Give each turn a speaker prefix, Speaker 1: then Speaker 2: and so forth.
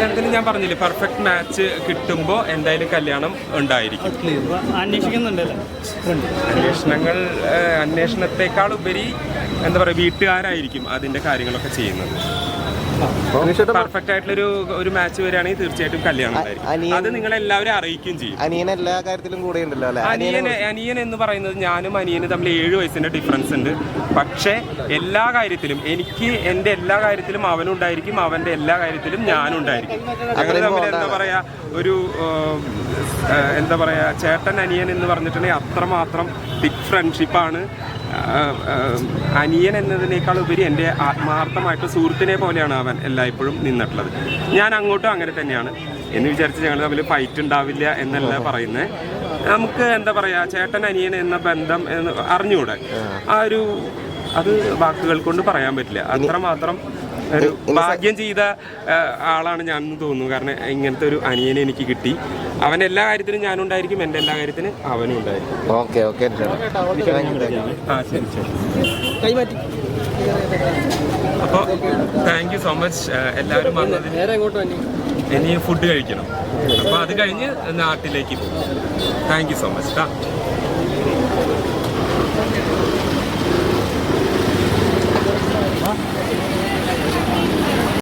Speaker 1: കല്യാണത്തിന് ഞാൻ പറഞ്ഞില്ലേ പെർഫെക്റ്റ് മാച്ച് കിട്ടുമ്പോൾ എന്തായാലും കല്യാണം ഉണ്ടായിരിക്കും.
Speaker 2: അന്വേഷിക്കുന്നുണ്ടല്ലോ
Speaker 1: അന്വേഷണങ്ങൾ അന്വേഷണത്തെക്കാൾ ഉപരി എന്താ പറയുക വീട്ടുകാരായിരിക്കും അതിന്റെ കാര്യങ്ങളൊക്കെ ചെയ്യുന്നത്. പെർഫെക്റ്റ് ആയിട്ടുള്ള ഒരു മാച്ച് വരികയാണെങ്കിൽ തീർച്ചയായിട്ടും കല്യാണം ഉണ്ടായിരിക്കും. അത് നിങ്ങൾ എല്ലാവരും അറിയിക്കുകയും ചെയ്യും.
Speaker 3: അനിയൻ എല്ലാ കാര്യത്തിലും കൂടെ ഉണ്ടല്ലോ
Speaker 1: അനിയൻ അനിയൻ എന്ന് പറയുന്നത് ഞാനും അനിയനും തമ്മിൽ ഏഴ് വയസ്സിന്റെ ഡിഫറൻസ് ഉണ്ട്. പക്ഷേ എല്ലാ കാര്യത്തിലും എനിക്ക് എന്റെ എല്ലാ കാര്യത്തിലും അവനുണ്ടായിരിക്കും അവന്റെ എല്ലാ കാര്യത്തിലും ഞാനും ഉണ്ടായിരിക്കും ഞങ്ങൾ തമ്മിൽ എന്താ പറയാ ഒരു എന്താ പറയാ ചേട്ടൻ അനിയൻ എന്ന് പറഞ്ഞിട്ടുണ്ടെങ്കിൽ അത്രമാത്രം ബിഗ് ഫ്രണ്ട്ഷിപ്പാണ് അനിയൻ എന്നതിനേക്കാൾ ഉപരി എന്റെ ആത്മാർത്ഥമായിട്ട് സുഹൃത്തിനെ പോലെയാണ് അവൻ എല്ലായ്പ്പോഴും നിന്നിട്ടുള്ളത്. ഞാൻ അങ്ങോട്ടും അങ്ങനെ തന്നെയാണ്. എന്ന് വിചാരിച്ച് ഞങ്ങൾ തമ്മിൽ ഫൈറ്റ് ഉണ്ടാവില്ല എന്നല്ല പറയുന്നത് നമുക്ക് എന്താ പറയാ ചേട്ടൻ അനിയൻ എന്ന ബന്ധം എന്ന് അറിഞ്ഞുകൂടെ ആ ഒരു അത് വാക്കുകൾ കൊണ്ട് പറയാൻ പറ്റില്ല. അത്രമാത്രം ഒരു ഭാഗ്യം ചെയ്ത ആളാണ് ഞാൻ എന്ന് തോന്നുന്നു. കാരണം ഇങ്ങനത്തെ ഒരു അനിയനെ എനിക്ക് കിട്ടി. അവൻ എല്ലാ കാര്യത്തിനും ഞാനും ഉണ്ടായിരിക്കും എന്റെ എല്ലാ കാര്യത്തിനും അവനും ഉണ്ടായിരിക്കും.
Speaker 3: ഓക്കെ ഓക്കെ
Speaker 1: ആ ശരി ശരി. അപ്പോൾ താങ്ക് യു സോ മച്ച് എല്ലാവരും വന്നതിന് ഇനി ഫുഡ് കഴിക്കണം. അപ്പോൾ അത് കഴിഞ്ഞ് നാട്ടിലേക്ക് പോകും. താങ്ക് യു സോ മച്ച് ആ